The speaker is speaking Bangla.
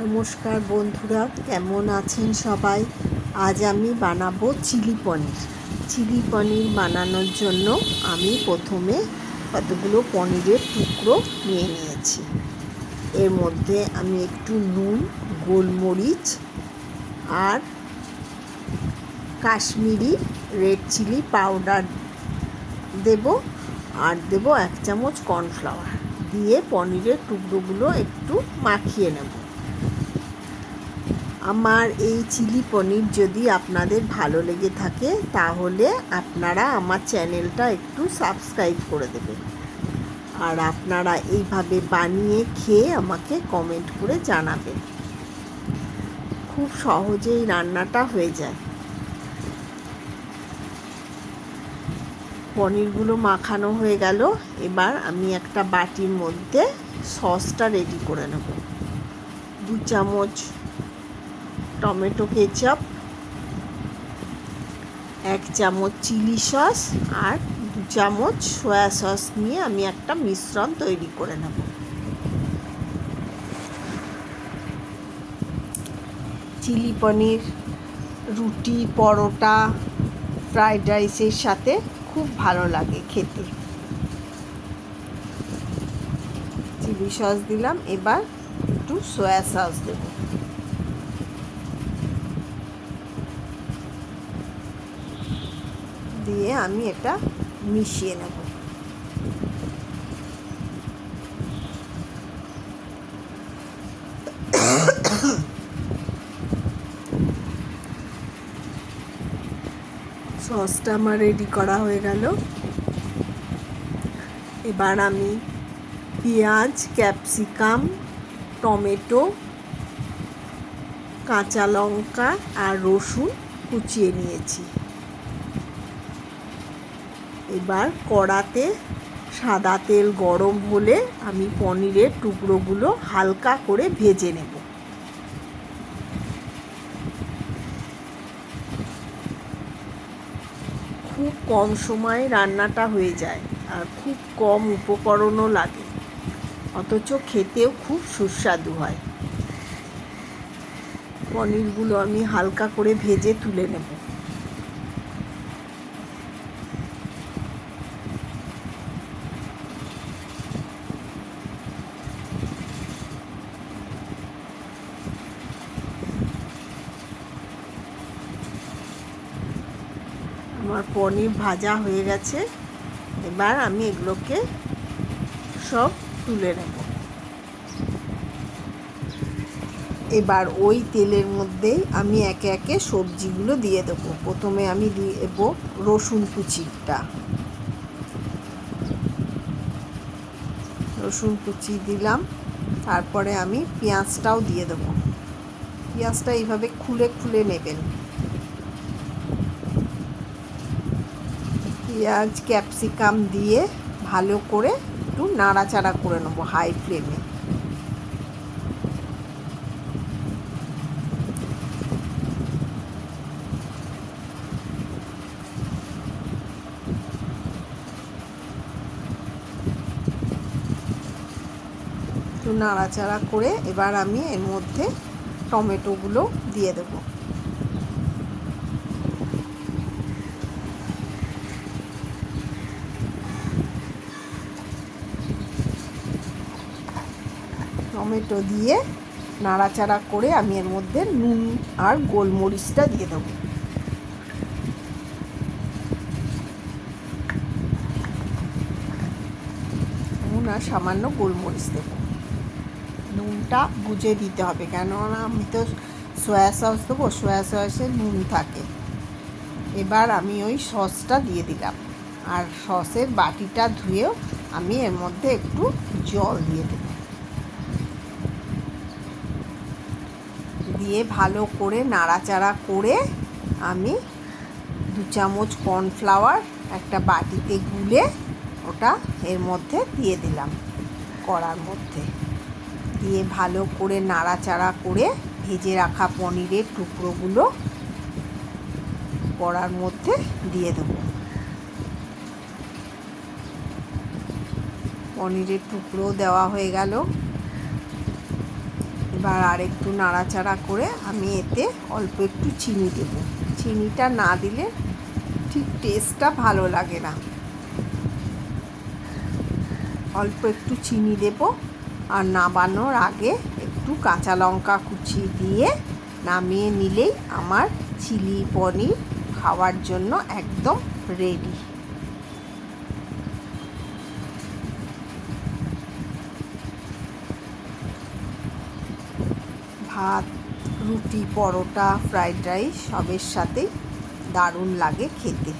নমস্কার বন্ধুরা, কেমন আছেন সবাই? আজ আমি বানাবো চিলি পনির। চিলি পনির বানানোর জন্য আমি প্রথমে কতগুলো পনিরের টুকরো নিয়ে নিয়েছি। এর মধ্যে আমি একটু নুন, গোলমরিচ আর কাশ্মীরি রেড চিলি পাউডার দেব আর দেব এক চামচ কর্নফ্লাওয়ার। দিয়ে পনিরের টুকরোগুলো একটু মাখিয়ে নেব। আমার এই চিলি পনির যদি আপনাদের ভালো লেগে থাকে, তাহলে আপনারা আমার চ্যানেলটা একটু সাবস্ক্রাইব করে দেবেন। আর আপনারা এইভাবে বানিয়ে খেয়ে আমাকে কমেন্ট করে জানাবেন। খুব সহজেই রান্নাটা হয়ে যায়। পনিরগুলো মাখানো হয়ে গেল। এবার আমি একটা বাটির মধ্যে সসটা রেডি করে নেব। দু চামচ টমেটো কেচাপ, এক চামচ চিলি সস আর দু চামচ সয়া সস নিয়ে আমি একটা মিশ্রণ তৈরি করে নেব। চিলি পনির, রুটি, পরোটা, ফ্রাইড রাইসের সাথে খুব ভালো লাগে খেতে। চিলি সস দিলাম, এবার একটু সয়া সস দেবো। দিয়ে আমি এটা মিশিয়ে নেব। সসটা আমার রেডি করা হয়ে গেল। এবার আমি পেঁয়াজ, ক্যাপসিকাম, টমেটো, কাঁচা লঙ্কা আর রসুন কুচিয়ে নিয়েছি। এবার কড়াতে সাদা তেল গরম হলে আমি পনিরের টুকরোগুলো হালকা করে ভেজে নেব। খুব কম সময়ে রান্নাটা হয়ে যায় আর খুব কম উপকরণও লাগে, অথচ খেতেও খুব সুস্বাদু হয়। পনিরগুলো আমি হালকা করে ভেজে তুলে নেব। আমার পনির ভাজা হয়ে গেছে। এবার আমি এগুলোকে সব তুলে নেব। এবার ওই তেলের মধ্যেই আমি একে একে সবজিগুলো দিয়ে দেবো। প্রথমে আমি দিয়ে দেবো রসুন কুচিটা। রসুন কুচি দিলাম। তারপরে আমি পেঁয়াজটাও দিয়ে দেবো। পেঁয়াজটা এইভাবে খুলে খুলে নেবেন। পেঁয়াজ, ক্যাপসিকাম দিয়ে ভালো করে একটু নাড়াচাড়া করে নেব হাই ফ্লেমে। একটু নাড়াচাড়া করে এবার আমি এর মধ্যে টমেটোগুলো দিয়ে দেবো। টমেটো দিয়ে নাড়াচাড়া করে আমি এর মধ্যে নুন আর গোলমরিচটা দিয়ে দেবো। নুন আর সামান্য গোলমরিচ দেবো। নুনটা বুঝে দিতে হবে, কেননা আমি তো সয়া সস দেবো, সয়া সসে নুন থাকে। এবার আমি ওই সসটা দিয়ে দিলাম। আর সসের বাটিটা ধুয়েও আমি এর মধ্যে একটু জল দিয়ে দেবো। দিয়ে ভালো করে নাড়াচাড়া করে আমি দু চামচ কর্নফ্লাওয়ার একটা বাটিতে গুলে ওটা এর মধ্যে দিয়ে দিলাম কড়ার মধ্যে। দিয়ে ভালো করে নাড়াচাড়া করে ভেজে রাখা পনিরের টুকরোগুলো কড়ার মধ্যে দিয়ে দেবো। পনিরের টুকরো দেওয়া হয়ে গেল। এবার আর একটু নাড়াচাড়া করে আমি এতে অল্প একটু চিনি দেবো। চিনিটা না দিলে ঠিক টেস্টটা ভালো লাগে না। অল্প একটু চিনি দেব আর নামানোর আগে একটু কাঁচা লঙ্কা কুচি দিয়ে নামিয়ে নিলেই আমার চিলি পনির খাওয়ার জন্য একদম রেডি ভাত রুটি পরোটা ফ্রাইড রাইস সবের সাথেই দারুণ লাগে খেতে।